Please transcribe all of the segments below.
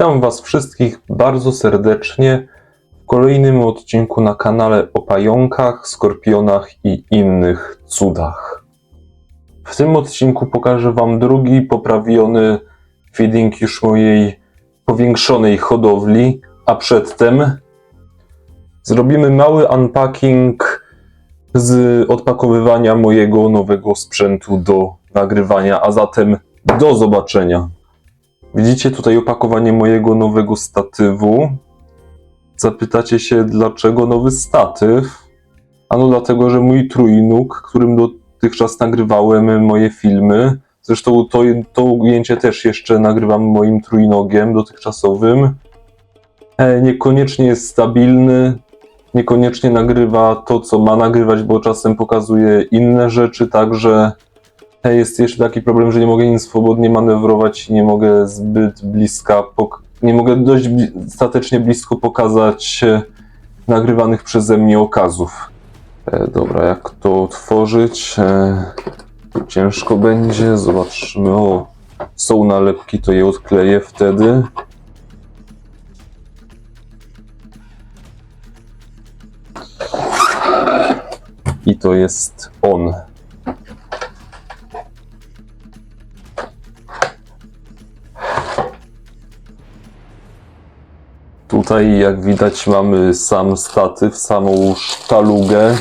Witam Was wszystkich bardzo serdecznie w kolejnym odcinku na kanale o pająkach, skorpionach i innych cudach. W tym odcinku pokażę Wam drugi poprawiony feeding już mojej powiększonej hodowli, a przedtem zrobimy mały unpacking z odpakowywania mojego nowego sprzętu do nagrywania, a zatem do zobaczenia. Widzicie tutaj opakowanie mojego nowego statywu. Zapytacie się, dlaczego nowy statyw? Ano dlatego, że mój trójnóg, którym dotychczas nagrywałem moje filmy, zresztą to, to ujęcie też jeszcze nagrywam moim trójnogiem dotychczasowym, e, niekoniecznie jest stabilny, niekoniecznie nagrywa to, co ma nagrywać, bo czasem pokazuje inne rzeczy, także jest jeszcze taki problem, że nie mogę nic swobodnie manewrować, nie mogę zbyt bliska, nie mogę dość bli- statecznie blisko pokazać e, nagrywanych przeze mnie okazów. E, dobra, jak to otworzyć? E, ciężko będzie, zobaczymy. O, są nalepki, to je odkleję wtedy. I to jest on. Tutaj, jak widać, mamy sam statyw, samą sztalugę,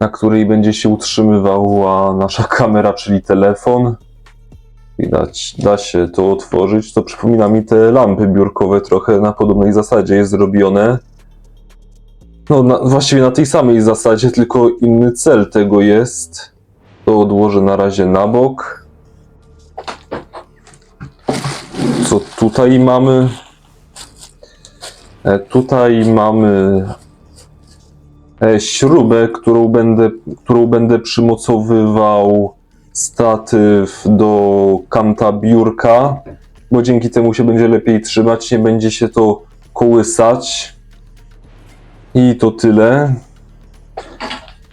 na której będzie się utrzymywała nasza kamera, czyli telefon. Widać, da się to otworzyć. To przypomina mi te lampy biurkowe, trochę na podobnej zasadzie jest zrobione. No, na, właściwie na tej samej zasadzie, tylko inny cel tego jest. To odłożę na razie na bok. Co tutaj mamy? E, Tutaj mamy e, śrubę, którą będę, którą będę przymocowywał statyw do kanta biurka, bo dzięki temu się będzie lepiej trzymać, nie będzie się to kołysać. I to tyle.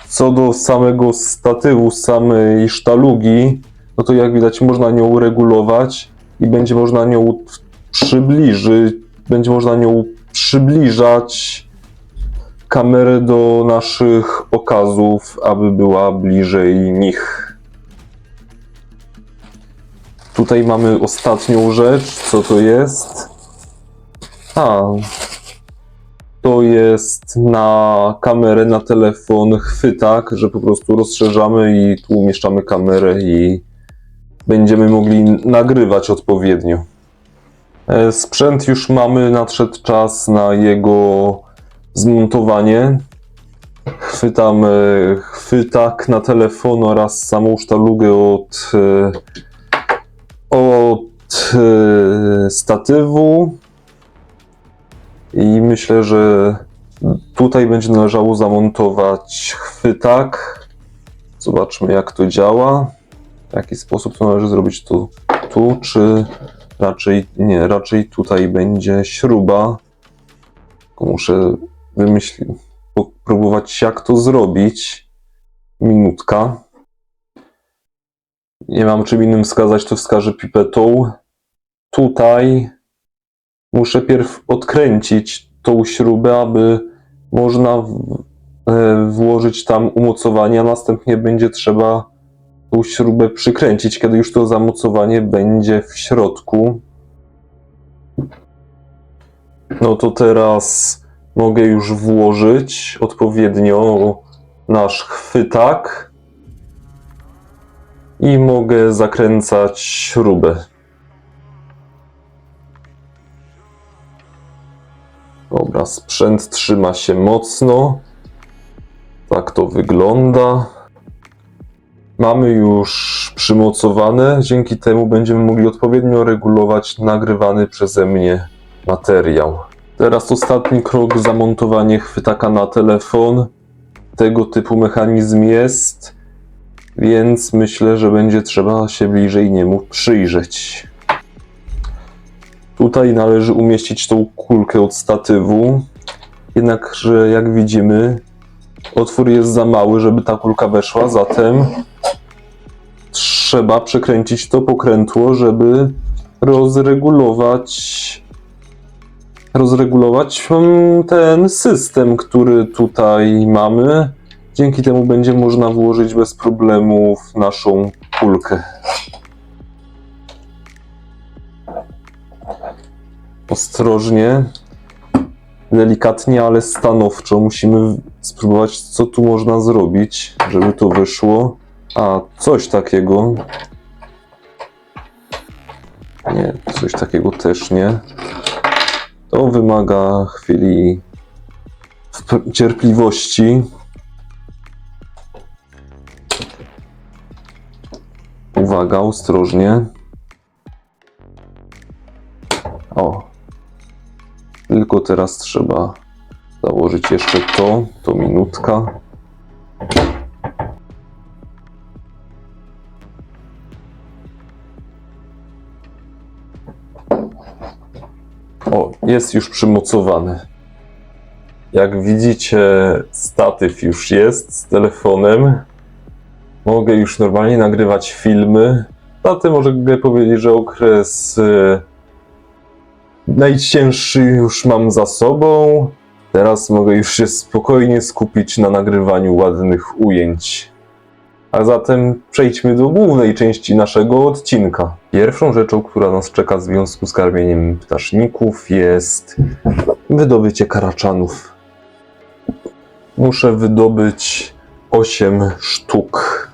Co do samego statywu, samej sztalugi, no to jak widać można nią regulować i będzie można nią przybliżyć, będzie można nią przybliżać kamerę do naszych okazów, aby była bliżej nich. Tutaj mamy ostatnią rzecz. Co to jest? A, to jest na kamerę, na telefon chwytak, że po prostu rozszerzamy i tu umieszczamy kamerę i będziemy mogli nagrywać odpowiednio. E, Sprzęt już mamy, nadszedł czas na jego zmontowanie. Chwytam e, chwytak na telefon oraz samą sztalugę od, e, od statywu. I myślę, że tutaj będzie należało zamontować chwytak. Zobaczmy, jak to działa. W jaki sposób to należy zrobić tu, tu czy Raczej nie, raczej tutaj będzie śruba. Muszę wymyślić, próbować jak to zrobić. Minutka. Nie mam czym innym wskazać, to wskażę pipetą. Tutaj muszę pierw odkręcić tą śrubę, aby można e, włożyć tam umocowanie, a następnie będzie trzeba tą śrubę przykręcić, kiedy już to zamocowanie będzie w środku. No to teraz mogę już włożyć odpowiednio nasz chwytak i mogę zakręcać śrubę. Dobra, sprzęt trzyma się mocno. Tak to wygląda. Mamy już przymocowane, dzięki temu będziemy mogli odpowiednio regulować nagrywany przeze mnie materiał. Teraz ostatni krok, zamontowanie chwytaka na telefon. Tego typu mechanizm jest, więc myślę, że będzie trzeba się bliżej niemu przyjrzeć. Tutaj należy umieścić tą kulkę od statywu, jednakże jak widzimy, otwór jest za mały, żeby ta kulka weszła, zatem trzeba przekręcić to pokrętło, żeby rozregulować rozregulować mm, ten system, który tutaj mamy. Dzięki temu będzie można włożyć bez problemu w naszą kulkę. Ostrożnie, delikatnie, ale stanowczo musimy spróbować, co tu można zrobić, żeby to wyszło. A coś takiego. Nie, coś takiego też nie. To wymaga chwili cierpliwości. Uwaga, ostrożnie. O. Tylko teraz trzeba założyć jeszcze to, to minutka. Jest już przymocowany. Jak widzicie, statyw już jest z telefonem. Mogę już normalnie nagrywać filmy. Zatem mogę powiedzieć, że okres e, najcięższy już mam za sobą. Teraz mogę już się spokojnie skupić na nagrywaniu ładnych ujęć. A zatem przejdźmy do głównej części naszego odcinka. Pierwszą rzeczą, która nas czeka w związku z karmieniem ptaszników jest wydobycie karaczanów. Muszę wydobyć 8 sztuk.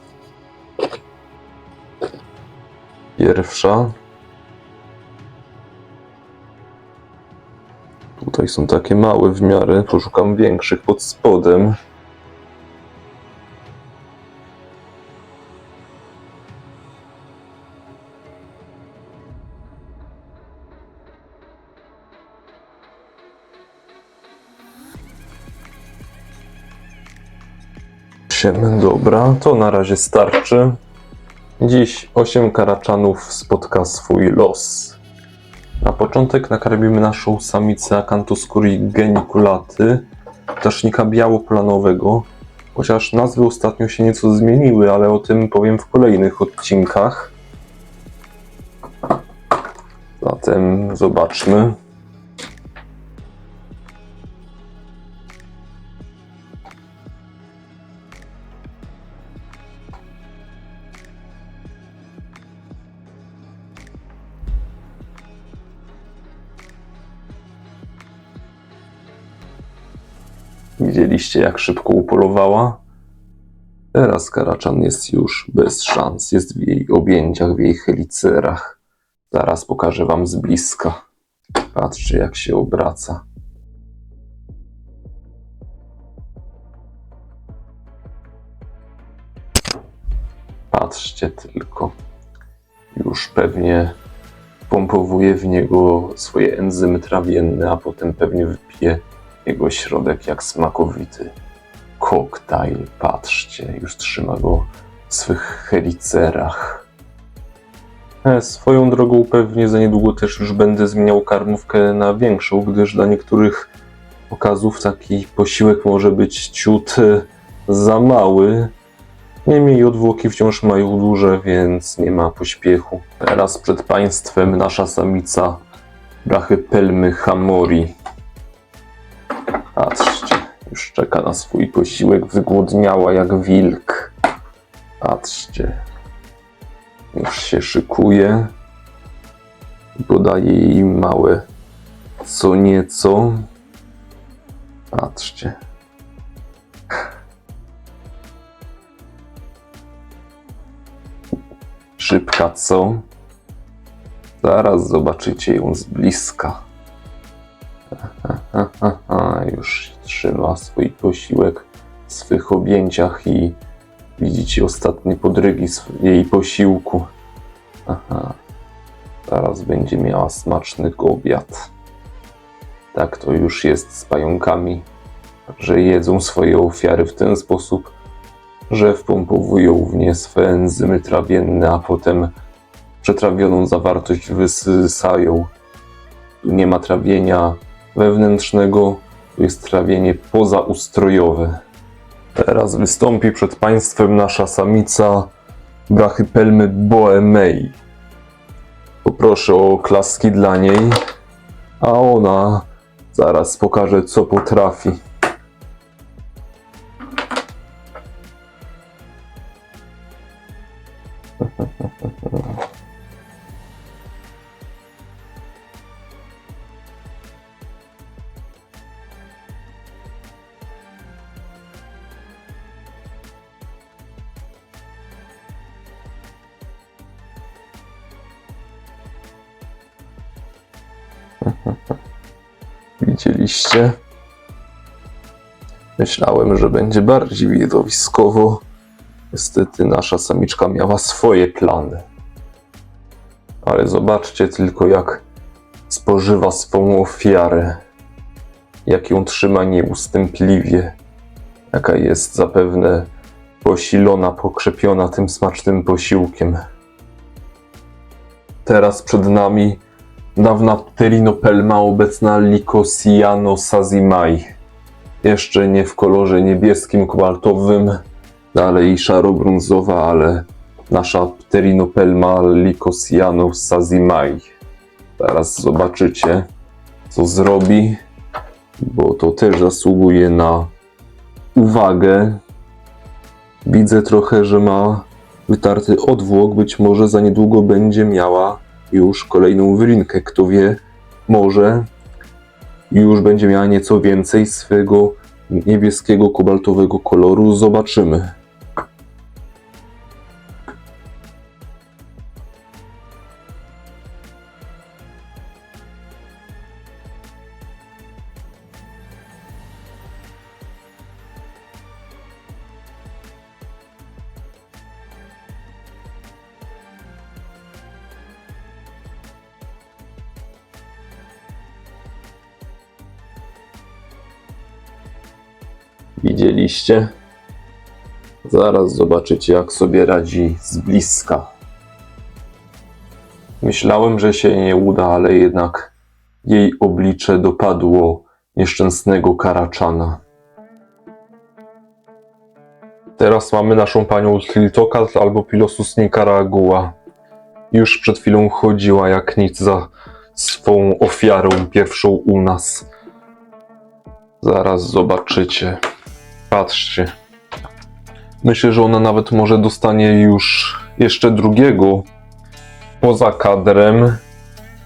Pierwsza. Tutaj są takie małe w miarę, poszukam większych pod spodem. Osiem, dobra, to na razie starczy. Dziś 8 karaczanów spotka swój los. Na początek nakarmimy naszą samicę Acanthoscuri geniculaty, ptasznika białoplanowego, chociaż nazwy ostatnio się nieco zmieniły, ale o tym powiem w kolejnych odcinkach. Zatem zobaczmy. Widzieliście, jak szybko upolowała? Teraz Karaczan jest już bez szans. Jest w jej objęciach, w jej helicerach. Zaraz pokażę wam z bliska. Patrzcie, jak się obraca. Patrzcie tylko. Już pewnie pompowuje w niego swoje enzymy trawienne, a potem pewnie wypije jego środek jak smakowity koktajl. Patrzcie, już trzyma go w swych helicerach. E, Swoją drogą pewnie za niedługo też już będę zmieniał karmówkę na większą, gdyż dla niektórych pokazów taki posiłek może być ciut e, za mały. Niemniej odwłoki wciąż mają duże, więc nie ma pośpiechu. Teraz przed Państwem nasza samica Brachypelmy hamori. Patrzcie, już czeka na swój posiłek, wygłodniała jak wilk. Patrzcie, już się szykuje. Podaje jej małe co nieco. Patrzcie. Szybka co? Zaraz zobaczycie ją z bliska. Aha, już trzyma swój posiłek w swych objęciach i widzicie ostatnie podrygi jej posiłku. Aha, zaraz będzie miała smaczny obiad. Tak to już jest z pająkami, że jedzą swoje ofiary w ten sposób, że wpompowują w nie swe enzymy trawienne, a potem przetrawioną zawartość wysysają. Tu nie ma trawienia wewnętrznego, tu jest trawienie pozaustrojowe. Teraz wystąpi przed Państwem nasza samica Brachypelmy boemei. Poproszę o klaski dla niej, a ona zaraz pokaże, co potrafi. Widzieliście? Myślałem, że będzie bardziej widowiskowo. Niestety nasza samiczka miała swoje plany. Ale zobaczcie tylko, jak spożywa swą ofiarę. Jak ją trzyma nieustępliwie. Jaka jest zapewne posilona, pokrzepiona tym smacznym posiłkiem. Teraz przed nami dawna pterinopelma, obecna Lycosiano sazimai. Jeszcze nie w kolorze niebieskim, kobaltowym, dalej szaro-brązowa, ale nasza pterinopelma Lycosiano sazimai. Zaraz zobaczycie, co zrobi, bo to też zasługuje na uwagę. Widzę trochę, że ma wytarty odwłok, być może za niedługo będzie miała już kolejną wyrinkę. Kto wie, może już będzie miała nieco więcej swego niebieskiego, kobaltowego koloru. Zobaczymy. Widzieliście? Zaraz zobaczycie, jak sobie radzi z bliska. Myślałem, że się nie uda, ale jednak jej oblicze dopadło nieszczęsnego karaczana. Teraz mamy naszą panią Tiltokat albo Pilosus Nicaragua. Już przed chwilą chodziła jak nic za swą ofiarą pierwszą u nas. Zaraz zobaczycie. Patrzcie. Myślę, że ona nawet może dostanie już jeszcze drugiego poza kadrem,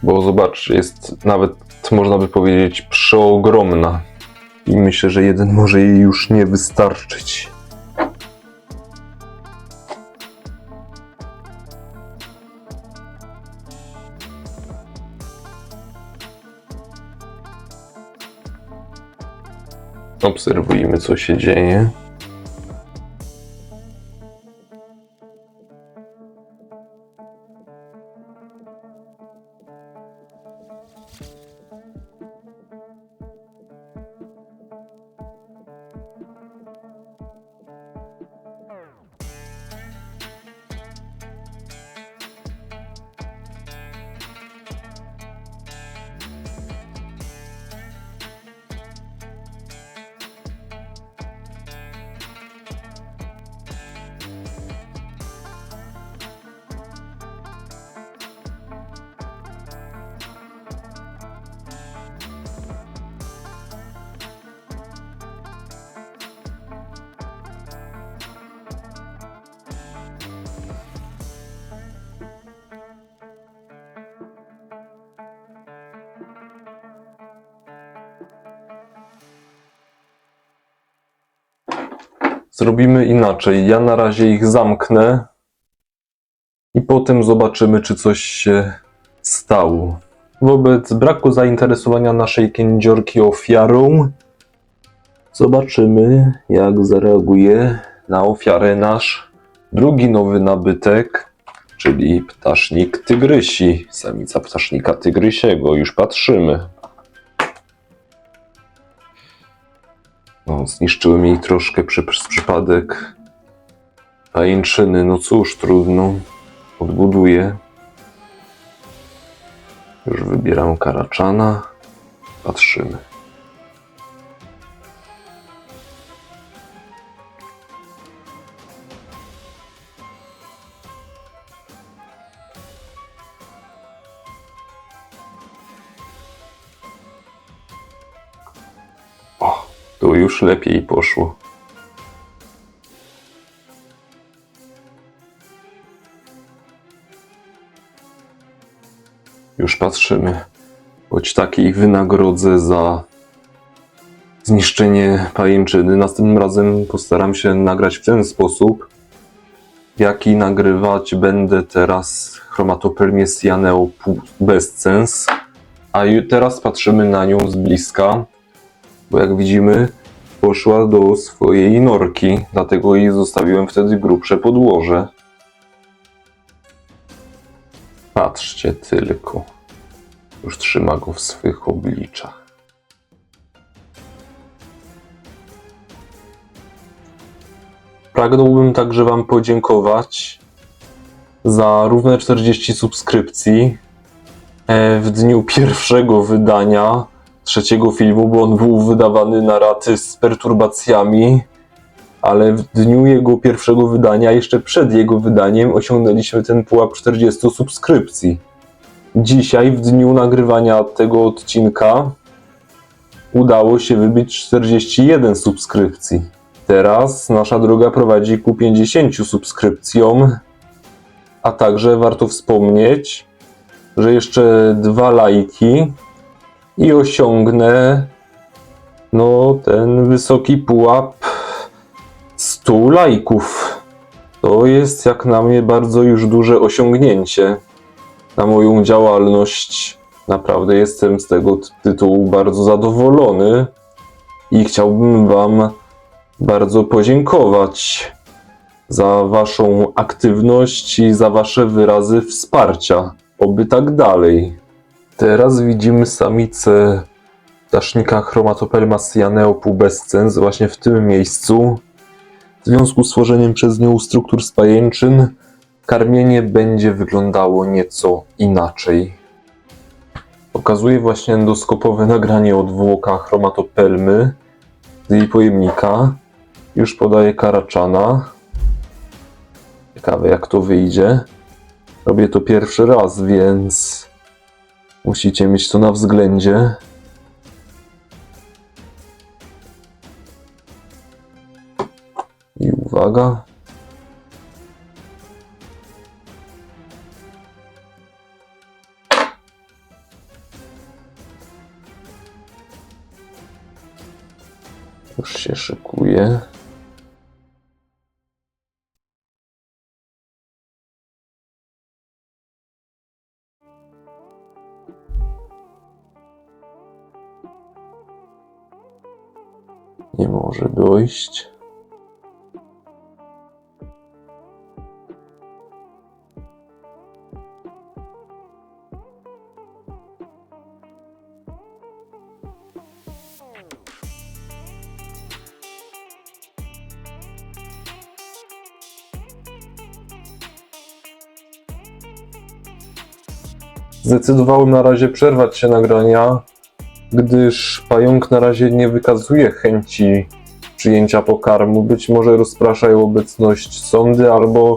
bo zobaczcie, jest nawet, można by powiedzieć, przeogromna. I myślę, że jeden może jej już nie wystarczyć. Obserwujmy, co się dzieje. Zrobimy inaczej. Ja na razie ich zamknę i potem zobaczymy, czy coś się stało. Wobec braku zainteresowania naszej kędziorki ofiarą, zobaczymy, jak zareaguje na ofiarę nasz drugi nowy nabytek, czyli ptasznik tygrysi, samica ptasznika tygrysiego. Już patrzymy. No, zniszczyłem jej troszkę przy, przez przypadek pajęczyny. No cóż, trudno. Odbuduję. Już wybieram karaczana. Patrzymy. Już lepiej poszło. Już patrzymy. Choć takiej wynagrodzę za zniszczenie pajęczyny. Następnym razem postaram się nagrać w ten sposób, jaki nagrywać będę teraz chromatopelmię Cyaneo Pubescens. A teraz patrzymy na nią z bliska, bo jak widzimy, poszła do swojej norki, dlatego jej zostawiłem wtedy grubsze podłoże. Patrzcie tylko. Już trzyma go w swych obliczach. Pragnąłbym także Wam podziękować za równe 40 subskrypcji e, w dniu pierwszego wydania trzeciego filmu, bo on był wydawany na raty z perturbacjami, ale w dniu jego pierwszego wydania, jeszcze przed jego wydaniem, osiągnęliśmy ten pułap 40 subskrypcji. Dzisiaj, w dniu nagrywania tego odcinka, udało się wybić 41 subskrypcji. Teraz nasza droga prowadzi ku 50 subskrypcjom, a także warto wspomnieć, że jeszcze dwa lajki i osiągnę no ten wysoki pułap 100 lajków. To jest jak na mnie bardzo już duże osiągnięcie na moją działalność. Naprawdę jestem z tego tytułu bardzo zadowolony i chciałbym Wam bardzo podziękować za Waszą aktywność i za Wasze wyrazy wsparcia. Oby tak dalej. Teraz widzimy samicę dasznika Chromatopelma cyaneo pubescens właśnie w tym miejscu. W związku z tworzeniem przez nią struktur spajęczyn, karmienie będzie wyglądało nieco inaczej. Pokazuję właśnie endoskopowe nagranie odwłoka chromatopelmy z jej pojemnika. Już podaję karaczana. Ciekawe jak to wyjdzie. Robię to pierwszy raz, więc musicie mieć to na względzie. I uwaga. Już się szykuje. Dojść. Zdecydowałem na razie przerwać się nagrania, gdyż pająk na razie nie wykazuje chęci przyjęcia pokarmu. Być może rozprasza ją obecność sondy albo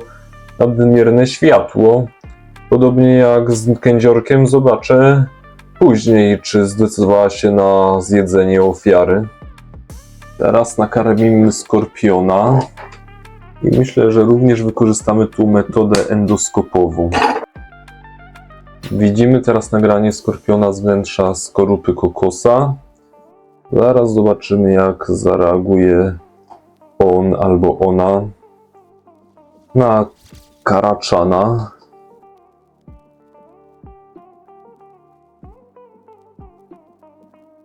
nadmierne światło. Podobnie jak z kędziorkiem zobaczę później, czy zdecydowała się na zjedzenie ofiary. Teraz nakarmimy skorpiona i myślę, że również wykorzystamy tu metodę endoskopową. Widzimy teraz nagranie skorpiona z wnętrza skorupy kokosa. Zaraz zobaczymy, jak zareaguje on albo ona na karaczana.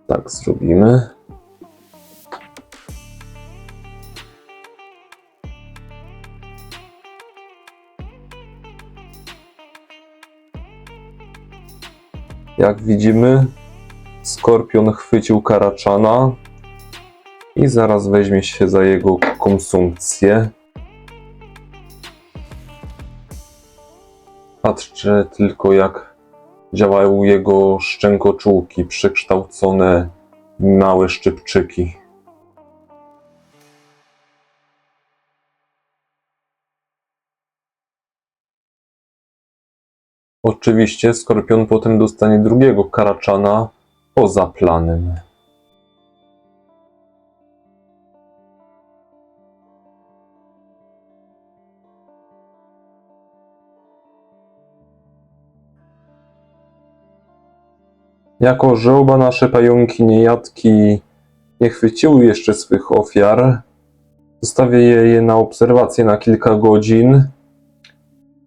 Tak zrobimy. Jak widzimy, Skorpion chwycił Karaczana i zaraz weźmie się za jego konsumpcję. Patrzcie tylko, jak działają jego szczękoczułki, przekształcone małe szczypczyki. Oczywiście Skorpion potem dostanie drugiego Karaczana poza planem. Jako, że oba nasze pająki niejadki nie chwyciły jeszcze swych ofiar, zostawię je na obserwację na kilka godzin,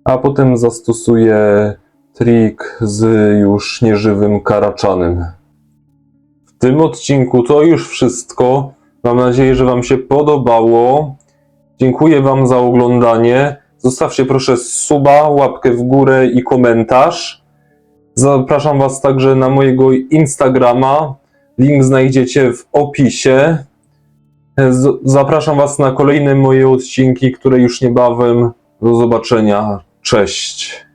a potem zastosuję trik z już nieżywym karaczanem. Tym odcinku to już wszystko. Mam nadzieję, że Wam się podobało. Dziękuję Wam za oglądanie. Zostawcie proszę suba, łapkę w górę i komentarz. Zapraszam Was także na mojego Instagrama. Link znajdziecie w opisie. Zapraszam Was na kolejne moje odcinki, które już niebawem. Do zobaczenia. Cześć.